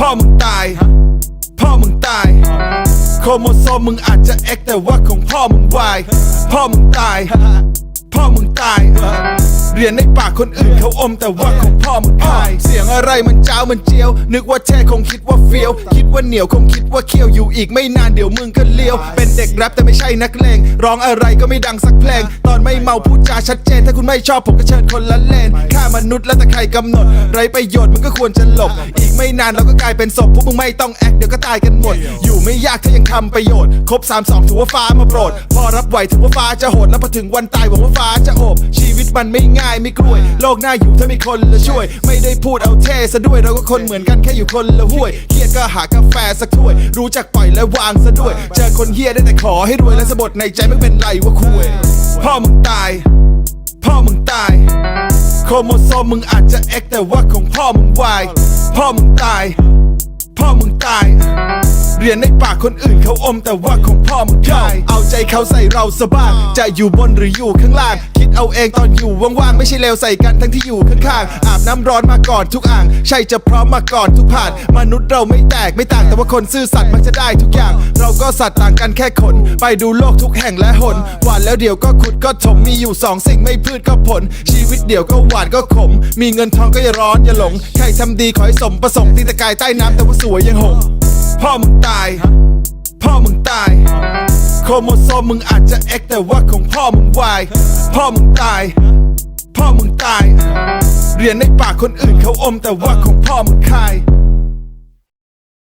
พ่อมึงตาย พ่อมึงตาย โครโมโซมมึงอาจจะเอ็กแต่ว่าของพ่อมึงวายพ่อมึงตาย พ่อมึงตาย เรียนในปากคนอื่นเขาอมแต่ว่าของพ่อมึงคาย เสียงอะไรมันเจ้ามันเจียว นึกว่าแท้คงคิดว่าเฟี้ยว คิดว่าเหนียวคงคิดว่าเคี้ยวอยู่อีกไม่นานเดี๋ยวมึงก็เลี้ยว เป็นเด็กแรปแต่ไม่ใช่นักเลงร้องอะไรก็ไม่ดังสักเพลง ตอนไม่เมาพูดจาชัดเจน ถ้าคุณไม่ชอบผมก็เชิญคนละเลนค่ามนุษย์แล้วแต่ใครกำหนด ไรประโยชน์มึงก็ควรจะหลบอีก ไม่นานเราก็กลายเป็นศพพวกมึงไม่ต้องแอคเดี๋ยวก็ตายกันหมด อยู่ไม่ยากถ้ายังทำประโยชน์ ครบ 3 2 ถือว่าฟ้ามาโปรด พอรับไหวถือว่าฟ้าจะโหด แล้วพอถึงวันตายหวังว่าฟ้าจะโอบ ชีวิตมันไม่ง่ายไม่กล้วย โลกหน้าอยู่ถ้ามีคนละช่วย ไม่ได้พูดเอาเท่ซะด้วยเราก็คนเหมือนกันแค่อยู่คนละห้วยเครียดก็หากาแฟสักถ้วย รู้จักปล่อยและวางซะด้วย เจอคนเฮียได้แต่ขอให้รวยและสะบดในใจไม่เป็นไรว่าคุยพ่อมึงตายพ่อมึงตาย โครโมโซมมึงอาจจะเอ็กแต่ว่าของพ่อมึงวายพ่อมึงตาย พ่อมึงตาย เรียนในปากคนอื่นเขาอมแต่ว่าของพ่อมึงคายเอาใจเขาใส่เราสะบ้างจะอยู่บนหรืออยู่ข้างล่าง เอาเองตอนอยู่ว่างๆ ไม่ใช่เลวใส่กันทั้งที่อยู่ข้างๆ อาบน้ำร้อนมาก่อนทุกอ่าง ใช่จะพร้อมมาก่อนทุกผ่าน มนุษย์เราไม่แตกไม่ต่างแต่ว่าคนซื่อสัตย์มักจะได้ทุกอย่าง เราก็สัตว์ต่างกันแค่ขนไปดูโลกทุกแห่งและหนหวานแล้วเดี๋ยวก็ขุดก็ถมมีอยู่สองสิ่งไม่พืชก็ผล ชีวิตเดี๋ยวก็หวานก็ขม มีเงินทองก็อย่าร้อนอย่าหลงใครทำดีขอให้สมประสงค์ตีตะกายใต้น้ำแต่ว่าสวยยังหงพ่อมึงตาย พ่อมึงตาย รโมโซมมึงอาจจะเอ็กแต่ว่าของพ่อมึงวายพ่อมึงตาย พ่อมึงตาย เรียนในปากคนอื่นเขาอมแต่ว่าของพ่อมึงคาย